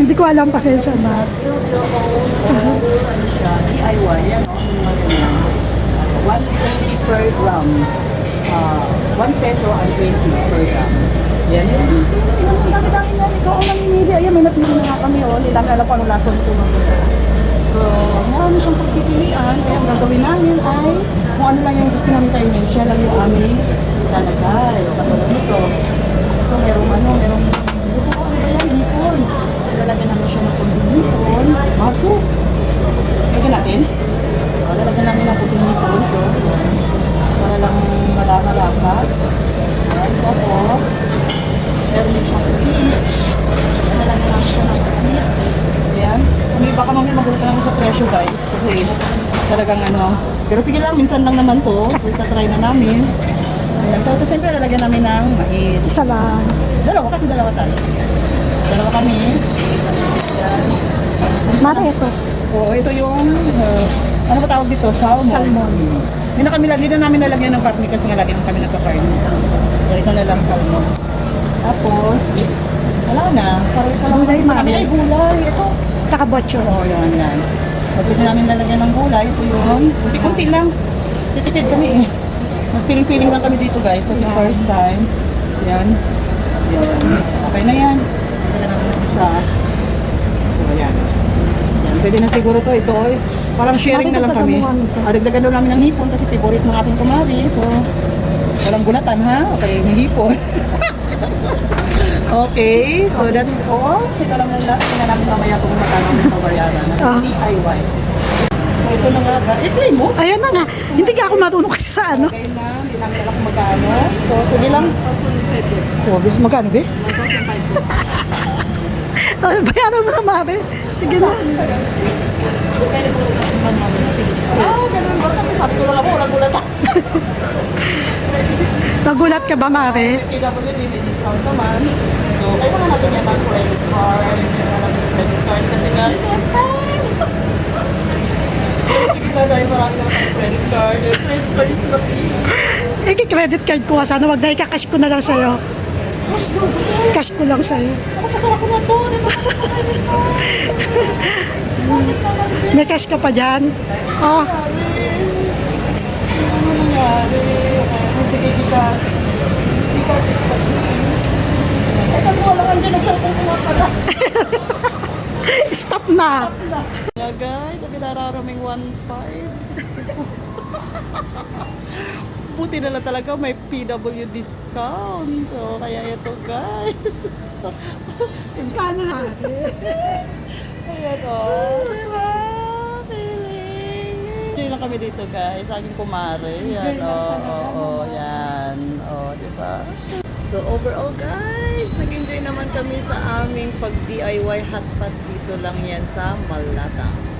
Hindi ko alam, pasensya na. DIY, yan o. yung mga ganyan. 120 per gram. Ah, 1 peso and 20 per gram. Yan yung list. Mo, dami-dami na. Ikaw ang namimili. Ayan, may napili na nga kami. Oh. Hindi namin alam kung anong lasa nito. So, marami siyang pagpipilian. Kaya ang gagawin namin ay kung ano lang yung gusto namin kainin. Siya lang yung aming lalagay. Katulad nito. Ito, merong ano, merong ito ko, ano ba yan? Hipon. So, lalagyan namin siya ng kunting to. Lagyan natin. O, lalagyan namin ng kunting hipon. Ito. Para lang malasa. Ayan, tapos, meron din siyang kusit. Lalagyan namin siya ng kusit. Ayan. Kami baka mamaya magulat namin sa presyo guys. Kasi talagang ano. Pero sige lang, minsan lang naman to. So, itatry na namin. Ayan. Tapos, siyempre, lalagyan namin ng mais. Isa lang. Dalawa kasi dalawa tayo. Dalawa kami. Yan. Mare, ito. Oo, ito yung, uh, ano ba tawag dito? Salmon. Salmon. Yun na kami lagi na namin nalagyan ng parni kasi nga lagi na kami nagka-parni. So ito na lang salmon. Tapos, wala na. Parang ito lang Gulay, sa kami. Ay, gulay. Ito. Tsaka botcho. Oo, yan, yan. So, pwede namin lalagyan ng gulay. Ito yun. Kunti-kunti lang. Titipid kami eh. Magpiling-piling lang kami dito guys kasi Yan. first time. Yan. Yan. Okay na yan. Isa. Pwede na siguro to, ito oy. Parang sharing na lang kami. Ah, daw namin ng hipon kasi favorite ng ating kumari. So, walang gulatan ha? Okay, may hipon. okay, so that's all. Kita lang lang lahat. Tingnan namin mamaya kung magkano ng ah. kabayaran. DIY. So, ito na nga ba? Eh, I-play mo. Ayan na nga. Hindi ka ako marunong kasi sa ano. Okay na, hindi namin alam magkano. So, sige lang. 1,500. Grabe, magkano ba? 1,500. Oh, bayaran mo na, Mare. Sige na. Pwede po sa ibang mga Ah, ganun ba? Kasi sabi ko ako, nagulat. Nagulat ka ba, Mare? PWD may discount naman. So, kailangan natin yan ng credit card. Ng card kasi na credit card. Credit card ko. Sana wag na ikakash ko na lang sa'yo. Cash ko lang sa'yo. May cash ka pa dyan? Oh, stop na. Yeah, guys, sabi nararaming 1.5. Buti na lang talaga may PW discount. So, kaya ito, guys. Kano na? Ayan, o. Diba? Feeling. Enjoy lang kami dito, guys. Sa aking kumare. Yan, o. O, o, yan. O, diba? So, overall, guys, nag-enjoy naman kami sa aming pag-DIY hotpot dito lang yan sa Malata.